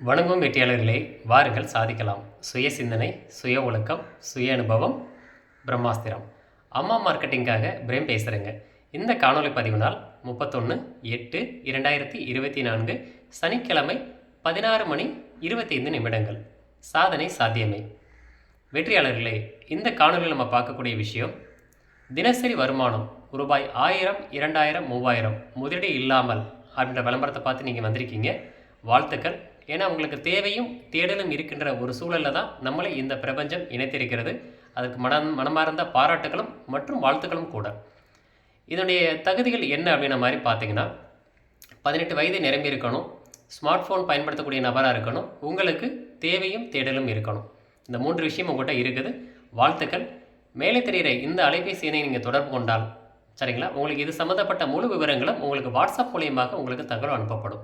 வணங்கும் வெற்றியாளர்களே வாருங்கள் சாதிக்கலாம். சுய சிந்தனை சுய ஒழுக்கம் சுய அனுபவம் பிரம்மாஸ்திரம். அம்மா மார்க்கெட்டிங்காக பிரேம் பேசுகிறேங்க இந்த காணொலி பதிவு நாள் முப்பத்தொன்று எட்டு இரண்டாயிரத்தி இருபத்தி நான்கு சனிக்கிழமை பதினாறு மணி இருபத்தைந்து நிமிடங்கள். சாதனை சாத்தியமே. வெற்றியாளர்களே இந்த காணொலியில் நம்ம பார்க்கக்கூடிய விஷயம் தினசரி வருமானம் ரூபாய் ஆயிரம் இரண்டாயிரம் மூவாயிரம் முதலீடு இல்லாமல் அப்படின்ற விளம்பரத்தை பார்த்து நீங்கள் வந்திருக்கீங்க. வாழ்த்துக்கள். ஏன்னா உங்களுக்கு தேவையும் தேடலும் இருக்கின்ற ஒரு சூழலில் தான் நம்மளை இந்த பிரபஞ்சம் இணைத்திருக்கிறது. அதுக்கு மனம் மனமார்ந்த பாராட்டுகளும் மற்றும் வாழ்த்துக்களும் கூட. இதனுடைய தகுதிகள் என்ன அப்படின்ற மாதிரி பார்த்தீங்கன்னா பதினெட்டு வயது நிரம்பி இருக்கணும் ஸ்மார்ட் ஃபோன் பயன்படுத்தக்கூடிய நபராக இருக்கணும் உங்களுக்கு தேவையும் தேடலும் இருக்கணும். இந்த மூன்று விஷயம் உங்கள்கிட்ட இருக்குது. வாழ்த்துக்கள். மேலே தெரிகிற இந்த அலைபேசி எண்ணை நீங்கள் தொடர்பு கொண்டால் சரிங்களா? உங்களுக்கு இது சம்மந்தப்பட்ட முழு விவரங்களும் உங்களுக்கு வாட்ஸ்அப் மூலியமாக உங்களுக்கு தகவல் அனுப்பப்படும்.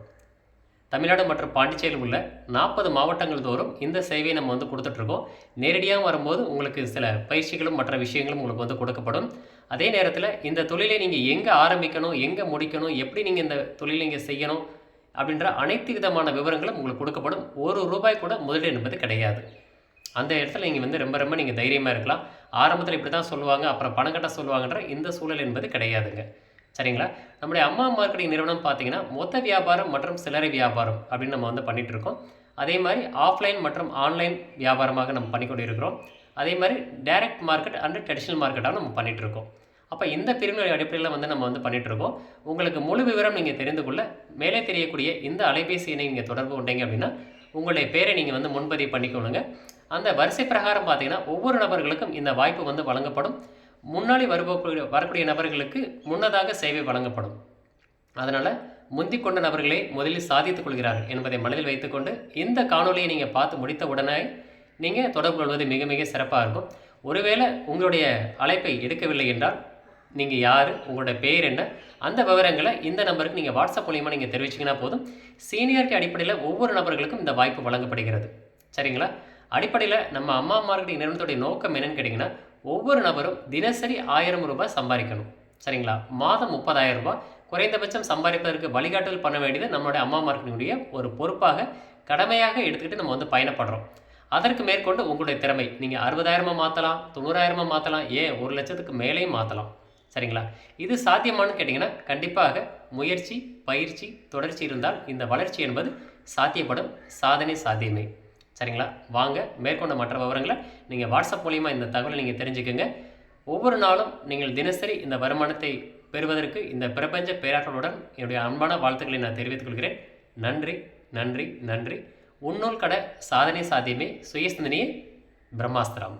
தமிழ்நாடு மற்றும் பாண்டிச்சேரியில் உள்ள நாற்பது மாவட்டங்கள் தோறும் இந்த சேவையை நம்ம வந்து கொடுத்துட்ருக்கோம். நேரடியாக வரும்போது உங்களுக்கு சில பயிற்சிகளும் மற்ற விஷயங்களும் உங்களுக்கு வந்து கொடுக்கப்படும். அதே நேரத்தில் இந்த தொழிலை நீங்கள் எங்கே ஆரம்பிக்கணும் எங்கே முடிக்கணும் எப்படி நீங்கள் இந்த தொழிலை இங்கே செய்யணும் அப்படின்ற அனைத்து விதமான விவரங்களும் உங்களுக்கு கொடுக்கப்படும். ஒரு ரூபாய் கூட முதலீடு என்பது கிடையாது. அந்த இடத்துல நீங்கள் வந்து ரொம்ப ரொம்ப நீங்கள் தைரியமாக இருக்கலாம். ஆரம்பத்தில் இப்படி தான் சொல்லுவாங்க அப்புறம் பணம் கட்ட சொல்லுவாங்கன்ற இந்த சூழல் என்பது கிடையாதுங்க. சரிங்களா? நம்முடைய அம்மா மார்க்கெட்டிங் நிறுவனம் பார்த்தீங்கன்னா மொத்த வியாபாரம் மற்றும் சில்லறை வியாபாரம் அப்படின்னு நம்ம வந்து பண்ணிட்டு இருக்கோம். அதே மாதிரி ஆஃப்லைன் மற்றும் ஆன்லைன் வியாபாரமாக நம்ம பண்ணிக்கொண்டு இருக்கிறோம் அதே மாதிரி டைரக்ட் மார்க்கெட் அண்ட் ட்ரெடிஷ்னல் மார்க்கெட்டாக நம்ம பண்ணிட்டு இருக்கோம். அப்போ இந்த பிரிவினுடைய அடிப்படையில் வந்து நம்ம வந்து பண்ணிகிட்டு இருக்கோம். உங்களுக்கு முழு விவரம் நீங்கள் தெரிந்து கொள்ள மேலே தெரியக்கூடிய இந்த அலைபேசி எண்ணை நீங்கள் தொடர்பு கொண்டீங்க அப்படின்னா உங்களுடைய பேரை நீங்கள் வந்து முன்பதிவு பண்ணிக்கொள்ளுங்க. அந்த வரிசை பிரகாரம் பார்த்தீங்கன்னா ஒவ்வொரு நபர்களுக்கும் இந்த வாய்ப்பு வந்து வழங்கப்படும். முன்னாடி வருவக்கூடிய வரக்கூடிய நபர்களுக்கு முன்னதாக சேவை வழங்கப்படும். அதனால் முந்திக் கொண்ட நபர்களே முதலில் சாதித்துக் கொள்கிறார்கள் என்பதை மனதில் வைத்துக்கொண்டு இந்த காணொலியை நீங்கள் பார்த்து முடித்த உடனே நீங்கள் தொடர்பு கொள்வது மிக மிக சிறப்பாக இருக்கும். ஒருவேளை உங்களுடைய அழைப்பை எடுக்கவில்லை என்றால் நீங்கள் யார் உங்களோட பெயர் என்ன அந்த விவரங்களை இந்த நம்பருக்கு நீங்கள் வாட்ஸ்அப் மூலியமாக நீங்கள் தெரிவிச்சிங்கன்னா போதும். சீனியாரிட்டி அடிப்படையில் ஒவ்வொரு நபர்களுக்கும் இந்த வாய்ப்பு வழங்கப்படுகிறது. சரிங்களா? அடிப்படையில் நம்ம அம்மா மார்க்கெட்டிங் நிறுவனத்துடைய நோக்கம் என்னென்னு கேட்டிங்கன்னா ஒவ்வொரு நபரும் தினசரி ஆயிரம் ரூபாய் சம்பாதிக்கணும். சரிங்களா? மாதம் முப்பதாயிரம் ரூபாய். குறைந்தபட்சம் சம்பாதிப்பதற்கு வழிகாட்டல் பண்ண வேண்டியது நம்மளுடைய அம்மா மார்க்கெட்டினுடைய ஒரு பொறுப்பாக கடமையாக எடுத்துக்கிட்டு நம்ம வந்து பயணப்படுறோம். அதற்கு மேற்கொண்டு உங்களுடைய திறமை. நீங்கள் அறுபதாயிரமா மாற்றலாம் தொண்ணூறாயிரமா மாற்றலாம் ஏன் ஒரு லட்சத்துக்கு மேலேயும் மாற்றலாம் சரிங்களா? இது சாத்தியமானு கேட்டிங்கன்னா கண்டிப்பாக முயற்சி பயிற்சி தொடர்ச்சி இருந்தால் இந்த வளர்ச்சி என்பது சாத்தியப்படும். சாதனை சாத்தியமே. சரிங்களா? வாங்க மேற்கொண்ட மற்ற விவரங்களை நீங்கள் வாட்ஸ்அப் மூலிமா இந்த தகவலை நீங்கள் தெரிஞ்சுக்கோங்க. ஒவ்வொரு நாளும் நீங்கள் தினசரி இந்த வருமானத்தை பெறுவதற்கு இந்த பிரபஞ்ச பேராற்றலுடன் என்னுடைய அன்பான வாழ்த்துக்களை நான் தெரிவித்துக் கொள்கிறேன். நன்றி நன்றி நன்றி. உன்னூல் கடை சாதனை சாத்தியமே சுயசிந்தனையே பிரம்மாஸ்திரம்.